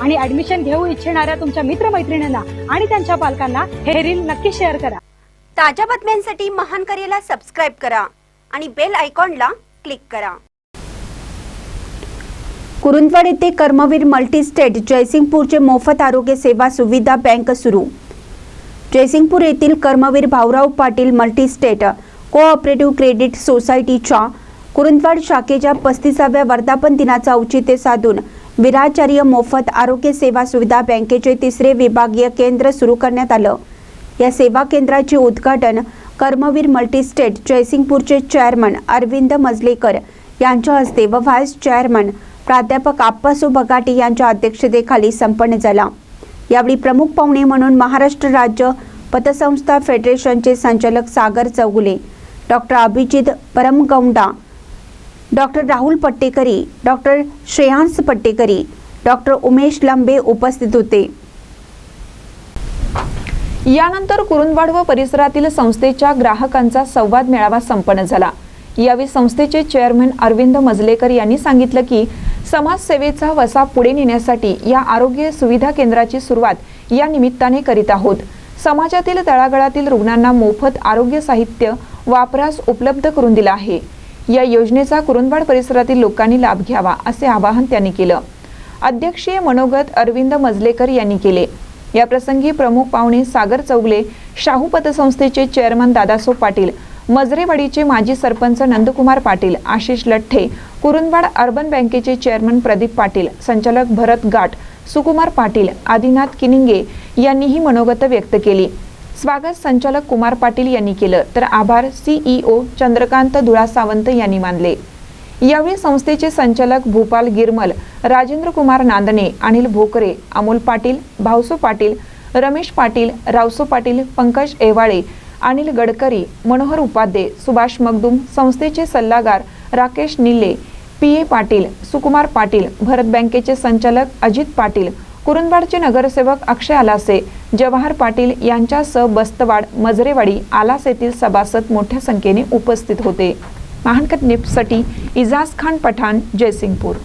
आणि ऍडमिशन घेऊ इच्छिणाऱ्या तुमच्या मित्रमैत्रिणींना आणि त्यांच्या पालकांना हे रील नक्की शेअर करा. ताज्या बातम्यांसाठी महान करेला सबस्क्राईब करा आणि बेल आयकॉनला क्लिक करा. कुरुंदवाड येथे कर्मवीर मल्टीस्टेट जयसिंगपूरचे मोफत आरोग्य सेवा सुविधा बँक सुरू. जयसिंगपूर येथील Karmaveer Bhaurao Patil multistate cooperative credit सोसायटीच्या कुरुंदवाड शाखेच्या पस्तीसाव्या वर्धापन दिनाचं औचित्य साधून विराचार्य मोफत आरोग्य सेवा सुविधा बँकेचे तिसरे विभागीय केंद्र सुरू करण्यात आलं. या सेवा केंद्राचे उद्घाटन कर्मवीर मल्टीस्टेट जयसिंगपूरचे चेअरमन अरविंद मजलेकर यांच्या हस्ते व व्हाईस चेअरमन प्राध्यापक आप्पासू बगाटे यांच्या अध्यक्षतेखाली संपन्न झाला. यावेळी प्रमुख पाहुणे म्हणून महाराष्ट्र राज्य पतसंस्था फेडरेशनचे संचालक Sagar Chougule doctor Abhijit Paramgouda doctor Rahul Pattekari doctor Shreyans Pattekari doctor Umesh Lambe उपस्थित होते. यानंतर कुरुंदवाड व परिसरातील संस्थेच्या ग्राहकांचा संवाद मेळावा संपन्न झाला. यावेळी संस्थेचे चेअरमन अरविंद मजलेकर यांनी सांगितलं की समाजसेवेचा वसा पुढे नेण्यासाठी या आरोग्य सुविधा केंद्राची सुरुवात या निमित्ताने करीत आहोत. समाजातील तळागाळातील रुग्णांना मोफत आरोग्य साहित्य वापरास उपलब्ध करून दिलं आहे. या योजनेचा कुरुंदवाड परिसरातील लोकांनी लाभ घ्यावा असे आवाहन त्यांनी केलं. अध्यक्षीय मनोगत अरविंद मजलेकर यांनी केले. या प्रसंगी प्रमुख पाहुणे सागर चौगले शाहू पतसंस्थेचे चेअरमन दादासो पाटील मजरेवाडीचे माजी सरपंच नंदकुमार पाटील आशिष लठ्ठे कुरुंदवाड अर्बन बँकेचे चेअरमन प्रदीप पाटील संचालक भरत गाठ सुकुमार पाटील आदिनाथ किनिंगे यांनीही मनोगत व्यक्त केली. स्वागत संचालक कुमार पाटील यांनी केलं. तर आभार सीईओ चंद्रकांत धुळा सावंत यांनी मानले. यावेळी संस्थेचे संचालक भूपाल गिरमल राजेंद्र कुमार नांदणे अनिल भोकरे अमोल पाटील भाऊसो पाटील रमेश पाटील रावसो पाटील पंकज एवाळे अनिल गडकरी मनोहर उपाध्ये सुभाष मगदुम संस्थेचे सल्लागार राकेश निल्ले पी ए पाटील सुकुमार पाटील भरत बँकेचे संचालक अजित पाटील कुरुंदवाडचे नगरसेवक अक्षय आलासे जवाहर पाटील यांच्यासह बस्तवाड मजरेवाडी आलास येथील सभासद मोठ्या संख्येने उपस्थित होते. महानकट निप्ससाठी इजाज खान पठाण जयसिंगपूर.